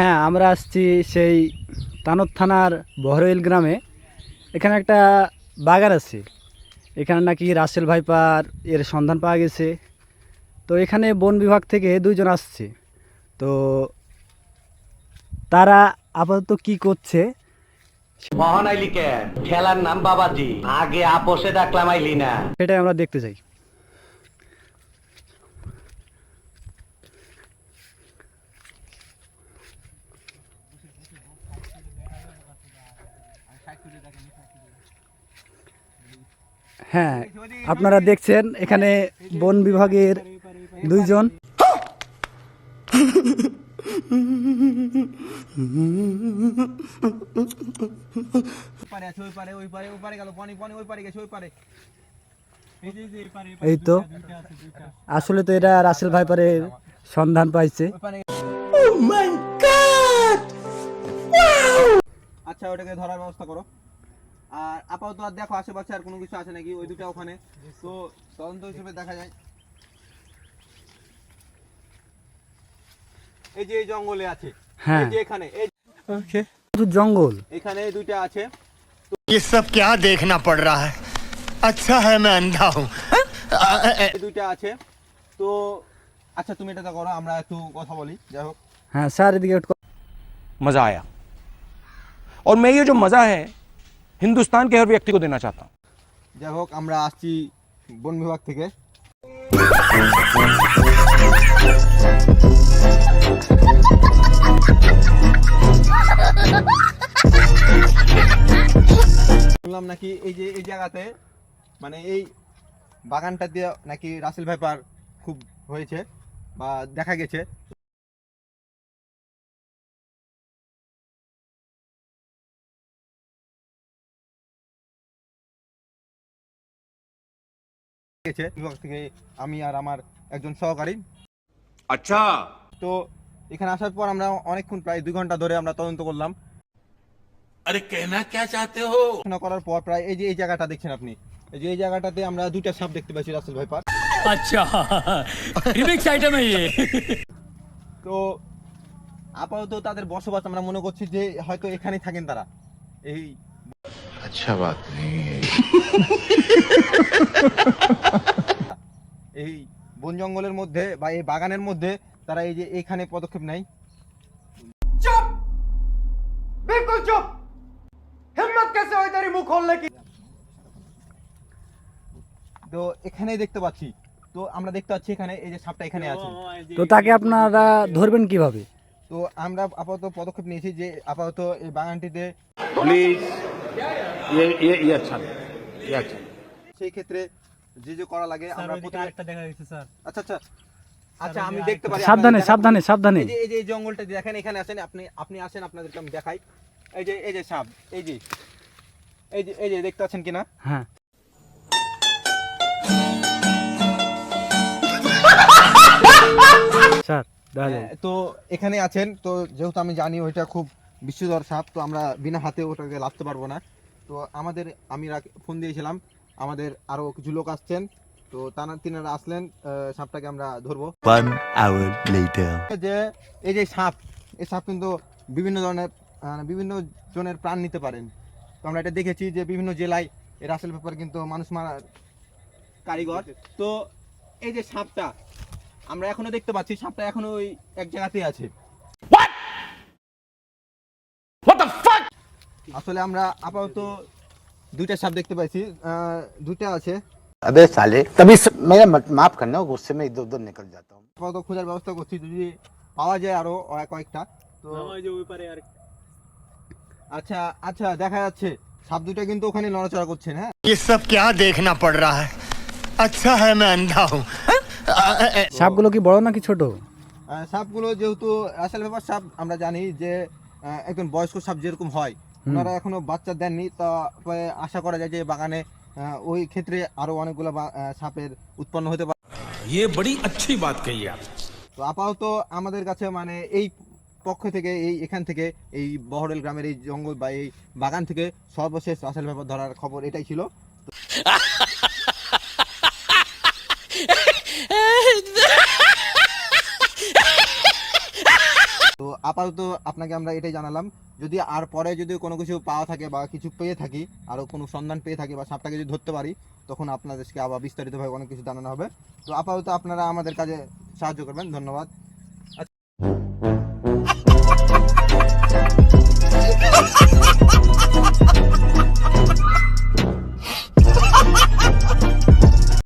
হ্যাঁ আমরা আসছি সেই তানদ থানার বহরইল গ্রামে। এখানে একটা বাগান আছে। এখানে নাকি রাসেল ভাইপার এর সন্ধান পাওয়া গেছে। তো এখানে বন বিভাগ থেকে দুইজন আসছে। তো তারা আপাতত কি করছে? মহান আইলি খেলার নাম বাবাজি। আগে আপোষে ডাকলাম আইলি না। সেটাই আমরা দেখতে চাই। হ্যাঁ আপনারা দেখছেন এখানে বন বিভাগের দুইজন। এই তো, আসলে তো এটা রাসেল ভাইপারের সন্ধান পাইছে। আচ্ছা ওটাকে ধরার ব্যবস্থা করো আর আপাতত আর দেখো আশেপাশে আর কোনো কিছু আছে নাকি ওই দুটো ওখানে তো তদন্ত হিসেবে দেখা যায় এই যে এই জঙ্গলে আছে হ্যাঁ এই যে এখানে এই শুধু জঙ্গল এখানে এই দুইটা আছে ये सब क्या देखना पड़ रहा है अच्छा है मैं अंधा हूँ এই দুইটা আছে তো আচ্ছা তুমি এটা করো আমরা একটু কথা বলি যাই হোক হ্যাঁ স্যার এদিকে একটু मज़ा आया और मैं ये जो मज़ा है हिंदुस्तान के हर व्यक्ति को देना चाहता हूँ যাই হোক আমরা আসছি বন বিভাগ থেকে শুনলাম নাকি এই যে এই জায়গাতে মানে এই বাগানটা দিয়ে নাকি রাসেল ভাইপার খুব হয়েছে বা দেখা গেছে গেছে বিভাগ থেকে আমি আর আমার একজন সহকারী। আচ্ছা। তো এখানে আসার পর আমরা অনেকক্ষণ প্রায় দুই ঘণ্টা ধরে আমরা তদন্ত করলাম। আরে কেনা কে চাতে হো? করার পর প্রায় এই যে এই জায়গাটা দেখছেন আপনি এই যে এই জায়গাটাতে আমরা দুইটা সাপ দেখতে পাচ্ছি রাসেল ভাইপার আচ্ছা। রিমিক্স আইটেম তো আপাতত তাদের বসবাস আমরা মনে করছি যে হয়তো এখানেই থাকেন তারা। এই अच्छा बात नहीं है এই বন জঙ্গলের মধ্যে বা এই বাগানের মধ্যে তারা এই যে এইখানে পদক্ষেপ নেয় তো এখানেই দেখতে পাচ্ছি তো আমরা দেখতে পাচ্ছি এখানে এই যে সাপটা এখানে আছে তো তাকে আপনারা ধরবেন কিভাবে তো আমরা আপাতত পদক্ষেপ নিয়েছি যে আপাতত এই বাগানটিতে প্লিজ সেই ক্ষেত্রে যে যে করা লাগে আচ্ছা আচ্ছা।, আচ্ছা আমি দেখতে পারি সাবধানে সাবধানে সাবধানে। এই যে এই জঙ্গলটা দেখেন এখানে আসেন আপনি আপনি আসেন আপনাদেরকে আমি দেখাই। এই যে এই যে সাপ এই যে এই যে এই যে দেখতে পাচ্ছেন কিনা? হ্যাঁ। স্যার তো এখানে আছেন তো যেহেতু আমি জানি ওইটা খুব বিশ্বধর সাপ তো আমরা বিনা হাতে ওটাকে লাভতে পারব না। তো আমাদের আমি ফোন দিয়েছিলাম আমাদের আরও কিছু লোক আসছেন তো তারা তিনারা আসলেন সাপটাকে আমরা ধরবো। যে এই যে সাপ এই সাপ কিন্তু বিভিন্ন ধরনের বিভিন্ন জনের প্রাণ নিতে পারেন। তো আমরা এটা দেখেছি যে বিভিন্ন জেলায় এই রাসেল পেপার কিন্তু মানুষ মারার কারিগর। তো এই যে সাপটা আমরা এখনও দেখতে পাচ্ছি সাপটা এখনও ওই এক জায়গাতেই আছে। আসলে আমরা আপাতত দুইটা সাপ দেখতে পাইছি আহ, দুইটা আছে अबे साले तभी स... मेरा मत- माफ करना गुस्से में इधर उधर निकल जाता हूँ আপাতত খোঁজার ব্যবস্থা করছি যদি পাওয়া যায় আরো আহ, কয়েকটা তো আচ্ছা আচ্ছা দেখা যাচ্ছে সাপ দুইটা কিন্তু ওখানে নড়াচড়া করছেন হ্যাঁ ये सब क्या देखना पड़ रहा है अच्छा है मैं अंधा हूँ সাপগুলো কি বড় নাকি ছোট আহ, সাপগুলো যেহেতু রাসেল ব্যাপার সাপ আমরা জানি যে আহ, একজন বয়স্ক সাপ যেরকম হয় ওনারা এখনো বাচ্চা দেননি তা পরে আশা করা যায় যে বাগানে আহ, ওই ক্ষেত্রে আরো অনেকগুলো বা- আহ, সাপের উৎপন্ন হতে পারে ये बड़ी अच्छी बात कही आप তো আপাতত আমাদের কাছে মানে এই পক্ষ থেকে এই এখান থেকে এই বহরেল গ্রামের এই জঙ্গল বা এই বাগান থেকে সর্বশেষ রাসেল ব্যাপার ধরার খবর এটাই ছিল আপাতত আপনাকে আমরা এটাই জানালাম, যদি আর পরে যদি কোনো কিছু পাওয়া থাকে বা কিছু পেয়ে থাকি, আরও কোনো সন্ধান পেয়ে থাকি বা সাপটাকে যদি ধরতে পারি, তখন আপনাদেরকে আবার বিস্তারিতভাবে অনেক কিছু জানানো হবে। তো আপাতত আপনারা আমাদের কাজে সাহায্য করবেন, ধন্যবাদ।